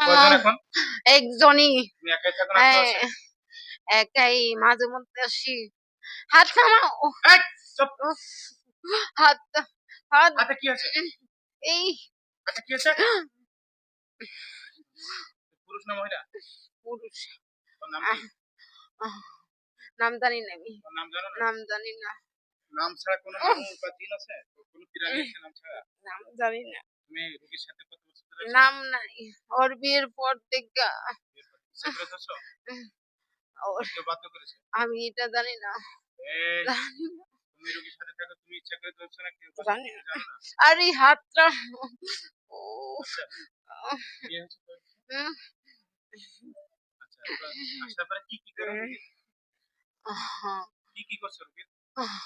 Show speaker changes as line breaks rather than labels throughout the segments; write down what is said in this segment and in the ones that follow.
কয়জন এখন?
একজনই।
তুমি একাই থাকো না?
হ্যাঁ, একাই মাঝে মধ্যে আসি। হাত নামাও
এই, চুপ।
উফ, হাত হাত
হাতে কি আছে
এই।
হাতে কি আছে পুরুষ না মহিলা?
পুরুষ।
নাম
জানি না আমি।
নাম জানো
নাম জানি না।
নাম ছাড়া কোনো বা আছে নাম ছাড়া?
নাম জানি না।
তুমি রোগীর সাথে কত বছর?
নাম নাই। ওর বিয়ের পর থেকে আমি এটা জানি না। আর এই হাতটা ও
আচ্ছা। আচ্ছা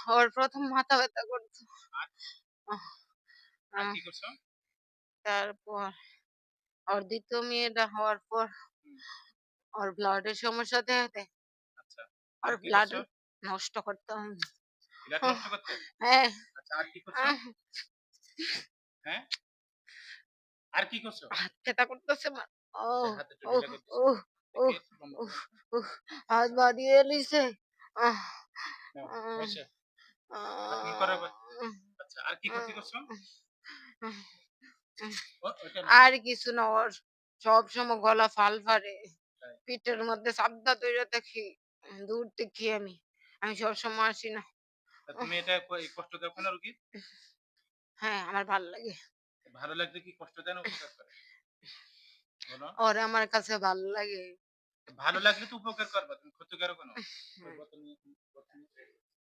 ওর প্রথম মাথা ব্যথা করতো। তারপর ওর দ্বিতীয় মেয়েটা হওয়ার পর। ওর ব্লাডের সমস্যা দেখাতে।
আচ্ছা।
আর
আর
ব্লাড নষ্ট করতাম
করতে?
হ্যাঁ।
আচ্ছা আর কি করছ?
আহ,
হ্যাঁ? আর কি করছ?
হাত ব্যথা করতেছে ও ও। ও ও হাত বাড়িয়ে লিছে।
আচ্ছা আর কি ক্ষতি করছ।
আর কিছু না ওর সব সময় গলা ফাল ফারে পিঠের মধ্যে সাবদা তৈরি দেখি দূর দেখি আমি। আমি সব সময় আসি না।
তুমি এটা কষ্ট দাও কেন রুগী?
হ্যাঁ আমার ভালো লাগে।
ভালো লাগলে কি কষ্ট দেয় না উপকার করে?
ওর আমার কাছে ভালো লাগে।
ভালো লাগলে তো উপকার করবা তুমি ক্ষতি করো কেন নিয়ে-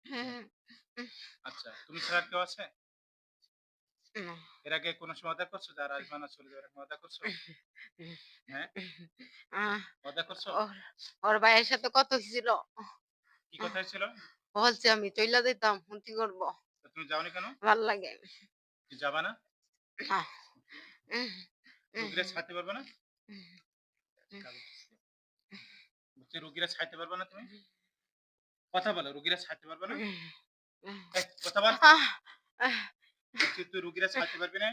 হুম,
আচ্ছা তুমি ছাড়া কেউ আছে? এর আগে কোনো সময় অদা করছ? যারা আসবে না চলে যাবে অদা করছ? হ্যাঁ? অদা করছ?
ওর ভাইয়ের সাথে কত ছিল
কি কথা ছিল
বলছে আমি চইলা দিতাম কি করব।
তুমি যাওনি কেন?
ভালো লাগে।
কি যাবা না? রুগীরা ছাড়তে পারবে না? রুগীরা ছাড়তে পারবে না তুমি? কথা বলো রুগীরা ছাড়তে পারবে না? কথা বল। তুই রুগীরা ছাড়তে পারবি না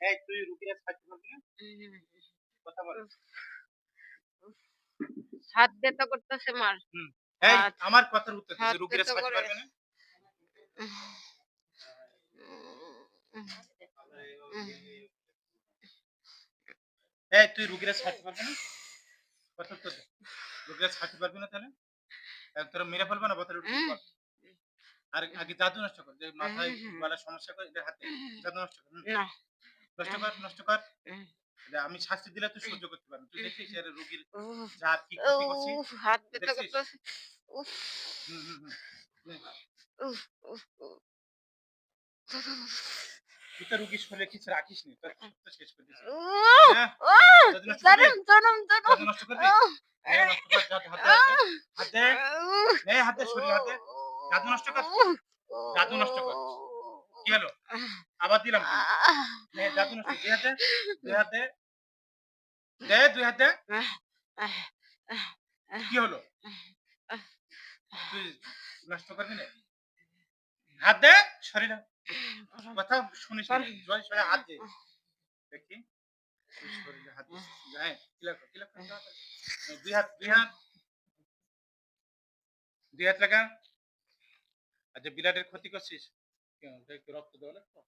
এই তুই রুগীরা ছাড়তে পারবি না কথা বল
হাত ব্যথা করতেছে মার
এই আমার কথার উত্তর দে,
হাত
রুগীরা ছাড়তে পারবে না এই তুই রুগীরা ছাড়তে পারবি না ছাড়তে পারবি না তাহলে? তাহলে তোরা মেরে ফেলবে না বোতলে উঠে
হুম।
বল। আর আগে জাদু নষ্ট কর। যে মাথায়
হুম।
সমস্যা করে এটা হাতে। জাদু নষ্ট কর নষ্ট কর নষ্ট কর। আমি শাস্তি দিলে তুই সহ্য করতে পারবি তুই দেখিস এর রুগীর কি ক্ষতি
হাত ব্যথা? করতেছে। উফ উফ উফ।
তুই তো শরীরে কিছু রাখিস নি তোর তো শেষ করে দিছিস নষ্ট কর হাতে আছে হাতে
উফ,
এই হাতে শরীর হাতে জাদু নষ্ট কর। জাদু নষ্ট কর। কি হলো? আবার দিলাম কিন্তু।
আহ,
নে, জাদু নষ্ট দুই হাতে দুই হাতে দে। দুই হাতে কি হলো? তুই নষ্ট করবি না? হাত দে শরীর কথা শুনিস। জয় শরীরে হাত দে। দেখি। হাত দিস। হ্যাঁ কিলা কর, কিলা কর, কিলা কর। এই দুই হাত দুই হাত। দুই হাত লাগা। আচ্ছা বিলাটের ক্ষতি করছিস? রক্ত দেওয়া লাগতো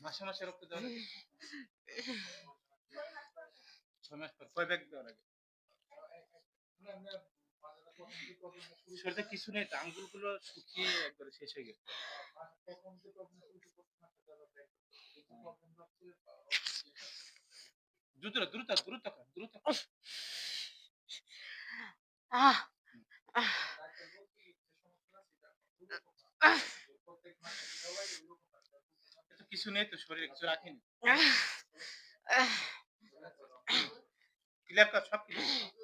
মাসে মাসে রক্ত দেওয়া লাগে ছয় মাস পর কয় ব্যাগ দেওয়া লাগে? শরীরে কিছু নেই শুকিয়ে একবারে শেষ হয়ে গেছে। দ্রুত দ্রুত দ্রুত দ্রুত
আহ, আহ, আহ,
এত কিছু নেই তো শরীরে কিছু রাখিনি। ক্লিয়ার সব clear।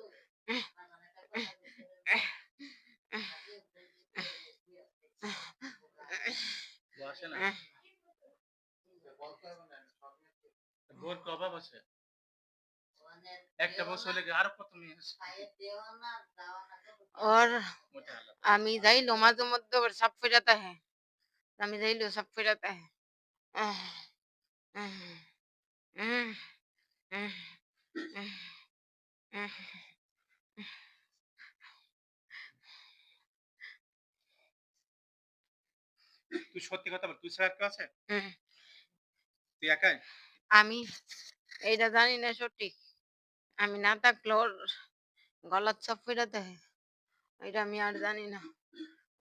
বসে না
আহ।
বোর অভাব আছে একটা বছর লেগে আরো কত মেয়ে আছে
और
मोठ्या आला
आम्ही जाईलो माझं मत सब फिरत आहे आम्ही जाईलो सब फिरत आहे आह,
তুই সত্যি কথা বল তুই ছাড়া কেউ আছে? তুই একাই?
আমি এইটা জানি না সঠিক। আমি না থাকলে ওর গলার চাপ হয় এটা আমি আর জানি না।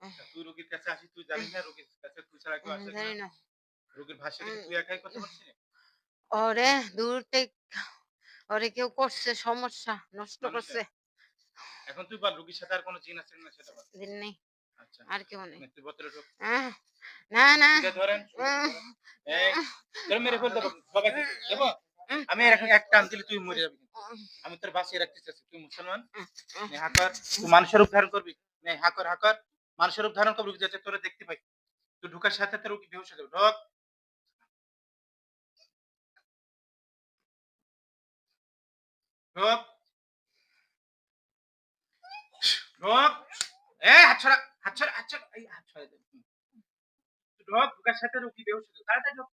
আচ্ছা, তুই রোগীর কাছে আসিস তুই জানিস না রোগীর কাছে তুই ছাড়া কেউ আছে
জানি না।
রোগীর
উম,
তুই একাই কথা বলছিস
ওরে দূর থেকে ওরে কেউ করছে সমস্যা নষ্ট করছে।
এখন তুই বল রোগীর সাথে আর কোনো জিন আছে কিনা সেটা বল।
দিন নেই। আর কেউ নেই।
নে,
না।
আমি এরকম এক টান দিলে তুই মরে যাবি আমি তোর বাঁচিয়ে রাখতে চাচ্ছি তুই মুসলমান? হাকর তুই মানুষের রূপ ধারণ করবি। হাকর হাকর মানুষের রূপ ধারণ করবি যাতে তোরা দেখতে পাই। তুই ঢুকার সাথে তোর রোগী যাবে। ঢোক। ঢোক। ঢোক। এ হাত ছড়া। হাত ছড়া হাত ছড়া এই হাত ঢোক ঢুকার সাথে রোগী বেহুশ তাড়াতাড়ি ঢোক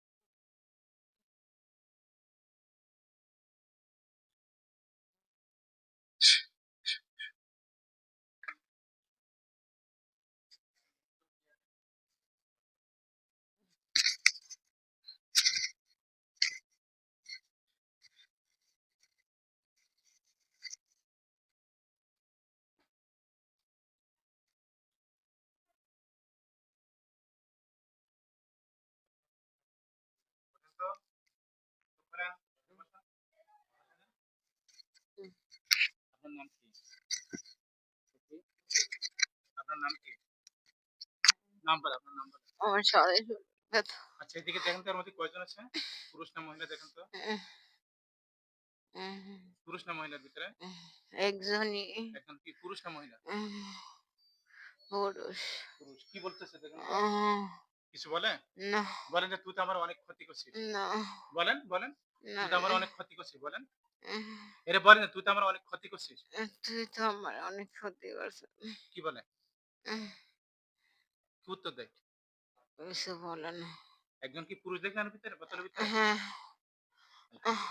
নাম কি? আপনার নাম কি? নাম বল আপনার নাম বল
আমার ব্যথা
আচ্ছা এদিকে দেখেন তো এর মধ্যে কয়জন আছে? পুরুষ না মহিলা দেখেন তো। পুরুষ না মহিলার ভিতরে?
একজনই।
এখন কি পুরুষ না মহিলা?
পুরুষ।
পুরুষ। কি বলতেছে দেখেন কিছু বলে?
না।
বলেন যে তুই তো আমার অনেক ক্ষতি করছিস।
না।
বলেন বলেন। তুই তো আমার অনেক ক্ষতি করছিস বলেন। এরে না তুই তো আমার অনেক ক্ষতি করছিস।
তুই তো আমার অনেক ক্ষতি করছিস।
কি বলে? কি উত্তর দেয়
কিছু বলে না।
একজন কি পুরুষ দেখলেন ভিতরে বোতলের ভিতরে?
হ্যাঁ। আহ,